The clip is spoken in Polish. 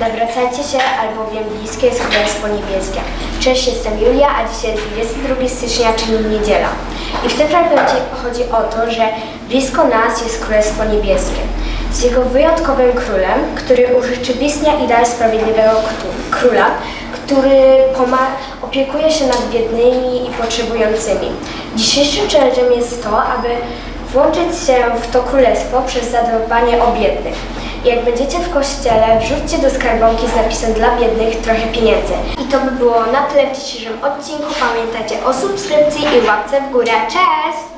Nawracajcie się, albowiem bliskie jest Królestwo Niebieskie. Cześć, jestem Julia, a dzisiaj jest 22 stycznia, czyli niedziela. I w tym fragmencie chodzi o to, że blisko nas jest Królestwo Niebieskie. Z jego wyjątkowym królem, który urzeczywistnia ideał sprawiedliwego króla, który opiekuje się nad biednymi i potrzebującymi. Dzisiejszym challenge'em jest to, aby włączyć się w to królestwo przez zadbanie o biednych. Jak będziecie w kościele, wrzućcie do skarbonki z napisem dla biednych trochę pieniędzy. I to by było na tyle w dzisiejszym odcinku. Pamiętajcie o subskrypcji i łapce w górę. Cześć!